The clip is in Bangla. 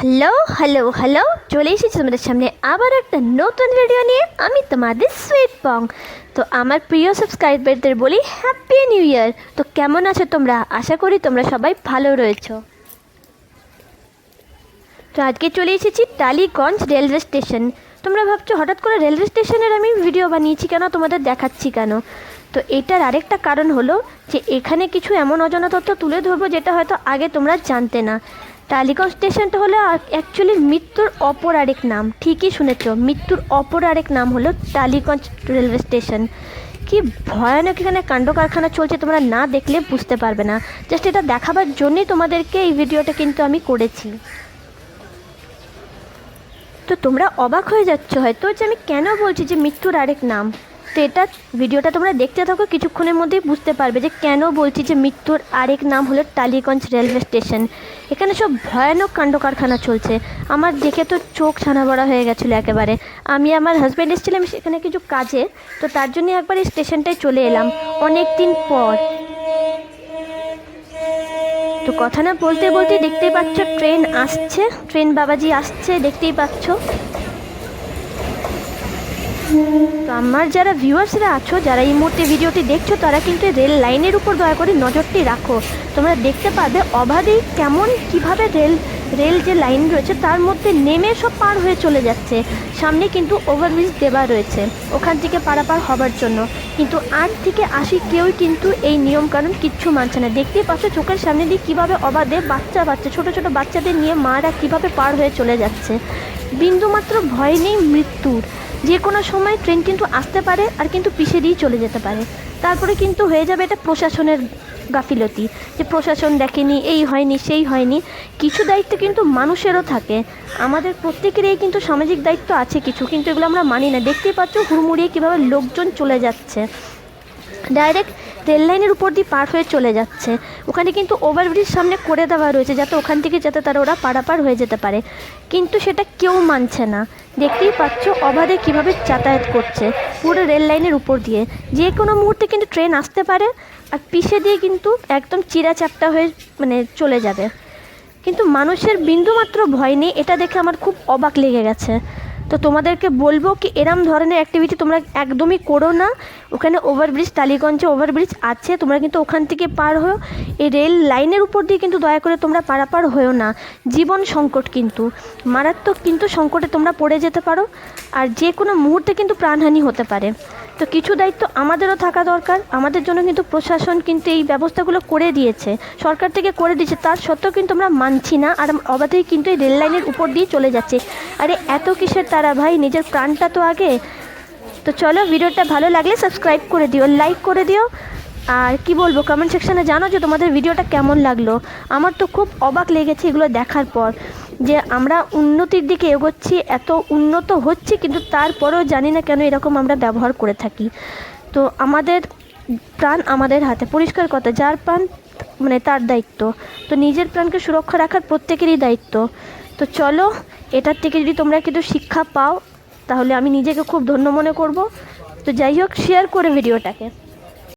হ্যালো হ্যালো হ্যালো চলে এসেছি তোমাদের সামনে আবার একটা নতুন ভিডিও নিয়ে। আমি তোমাদের সুইট পং তো আমার প্রিয় সাবস্ক্রাইবারদের বলি হ্যাপি নিউ ইয়ার তো কেমন আছো তোমরা? আশা করি তোমরা সবাই ভালো রয়েছো। তো আজকে চলে এসেছি টালিগঞ্জ রেলওয়ে স্টেশন। তোমরা ভাবছ, হঠাৎ করে রেলওয়ে স্টেশনের আমি ভিডিও বানিয়েছি কেন? তোমাদের দেখাচ্ছি কেন? তো এটার আরেকটা কারণ হলো যে, এখানে কিছু এমন অজানা তথ্য তুলে ধরবো যেটা হয়তো আগে তোমরা জানতে না। টালিগঞ্জ স্টেশনটা হলো অ্যাকচুয়ালি মৃত্যুর অপর আরেক নাম। ঠিকই শুনেছ, মৃত্যুর অপর আরেক নাম হলো টালিগঞ্জ রেলওয়ে স্টেশন। কি ভয়ানক এখানে কাণ্ড কারখানা চলছে তোমরা না দেখলে বুঝতে পারবে না। জাস্ট এটা দেখাবার জন্যই তোমাদেরকে এই ভিডিওটা কিন্তু আমি করেছি। তো তোমরা অবাক হয়ে যাচ্ছ হয়তো যে আমি কেন বলছি যে মৃত্যুর আরেক নাম? তো এটা ভিডিওটা তোমরা দেখতে থাকো, কিছুক্ষণের মধ্যেই বুঝতে পারবে যে কেন বলছি যে মৃত্যুর আরেক নাম হলো টালিগঞ্জ রেলওয়ে স্টেশন। এখানে সব ভয়ানক কাণ্ড কারখানা চলছে। আমার দেখে তো চোখ ছানা বড়া হয়ে গেছিল একেবারে। আমি আমার হাজব্যান্ড এসেছিলাম সেখানে কিছু কাজে, তো তার জন্য একবার এই স্টেশনটায় চলে এলাম। অনেক দিন পর। তো কথা না বলতে বলতে দেখতেই পাচ্ছ, ট্রেন আসছে, ট্রেন বাবাজি আসছে, দেখতেই পাচ্ছ। তো আমার যারা ভিউয়ার্সরা আছো, যারা এই মুহূর্তে ভিডিওটি দেখছ, তারা কিন্তু রেল লাইনের উপর দয়া করে নজরটি রাখো। তোমরা দেখতে পাবে অবাধেই কেমন কীভাবে রেল রেল যে লাইন রয়েছে, তার মধ্যে নেমে সব পার হয়ে চলে যাচ্ছে। সামনে কিন্তু ওভারব্রিজ দেওয়া রয়েছে। ওখান থেকে পারাপার হবার জন্য। কিন্তু আট থেকে আশি কেউই কিন্তু এই নিয়মকানুন কিচ্ছু মানছে না। দেখতেই পাচ্ছ চোখের সামনে দিয়ে কীভাবে অবাধে বাচ্চা বাচ্চা, ছোট ছোট বাচ্চাদের নিয়ে মারা কীভাবে পার হয়ে চলে যাচ্ছে। বিন্দুমাত্র ভয় নেই মৃত্যুর। যে কোনো সময় ট্রেন কিন্তু আসতে পারে আর কিন্তু পিছিয়ে দিয়ে চলে যেতে পারে। তারপরে কিন্তু হয়ে যাবে এটা প্রশাসনের গাফিলতি যে প্রশাসন দেখেনি, এই হয়নি, সেই হয়নি। কিছু দায়িত্ব কিন্তু মানুষেরও থাকে। আমাদের প্রত্যেকেরই কিন্তু সামাজিক দায়িত্ব আছে কিছু, কিন্তু এগুলো আমরা মানি না। দেখতেই পাচ্ছ হুড়মুড়িয়ে কীভাবে লোকজন চলে যাচ্ছে। ডাইরেক্ট রেল লাইনের উপর দিয়ে পার হয়ে চলে যাচ্ছে। ওখানে কিন্তু ওভারব্রিজ সামনে করে দেওয়া রয়েছে যাতে ওখান থেকে যাতে তারা ওরা পারাপার হয়ে যেতে পারে। কিন্তু সেটা কেউ মানছে না। দেখতেই পাচ্ছ অবাধে কীভাবে যাতায়াত করছে পুরো রেল লাইনের উপর দিয়ে। যে কোনো মুহূর্তে কিন্তু ট্রেন আসতে পারে আর পিছে দিয়ে কিন্তু একদম চিরা চাপটা হয়ে মানে চলে যাবে। কিন্তু মানুষের বিন্দুমাত্র ভয় নেই, এটা দেখে আমার খুব অবাক লেগে গেছে। তো তোমাদেরকে বলব কি এরম ধরনের অ্যাক্টিভিটি তোমরা একদমই করো না। ওখানে ওভারব্রিজ টালিগঞ্জে ওভারব্রিজ আছে, তোমরা কিন্তু ওখান থেকে পার হও। এই রেল লাইনের উপর দিয়ে কিন্তু দয়া করে তোমরা পারাপার হয়েও না। জীবন সংকট কিন্তু, মারাত্মক কিন্তু সংকটে তোমরা পড়ে যেতে পারো। আর যে কোনো মুহূর্তে কিন্তু প্রাণহানি হতে পারে। তো কিছু দায়িত্ব আমাদেরও থাকা দরকার। আমাদের জন্য কিন্তু প্রশাসন কিন্তু এই ব্যবস্থাগুলো করে দিয়েছে। সরকার থেকে করে দিয়েছে, তার সত্ত্বেও কিন্তু আমরা মানছি না আর অবাধেই কিন্তু এই রেল লাইনের উপর দিয়ে চলে যাচ্ছে। আরে এত কিসের তারা ভাই, নিজের প্রাণটা তো আগে। তো চলো ভিডিওটা ভালো লাগলে সাবস্ক্রাইব করে দিও লাইক করে দিও। আর কি বলব কমেন্ট সেকশানে জানো যে তোমাদের ভিডিওটা কেমন লাগল? আমার তো খুব অবাক লেগেছে এগুলো দেখার পর। যে আমরা উন্নতির দিকে এগোচ্ছি, এত উন্নত হচ্ছে, কিন্তু তারপরেও জানি না কেন এরকম আমরা ব্যবহার করে থাকি। তো আমাদের প্রাণ আমাদের হাতে, পরিষ্কার কথা, যার প্রাণ মানে তার দায়িত্ব। তো নিজের প্রাণকে সুরক্ষা রাখার প্রত্যেকেরই দায়িত্ব। তো চলো, এটার থেকে যদি তোমরা কিছু শিক্ষা পাও, তাহলে আমি নিজেকে খুব ধন্য মনে করব। তো যাই হোক শেয়ার করে ভিডিওটাকে।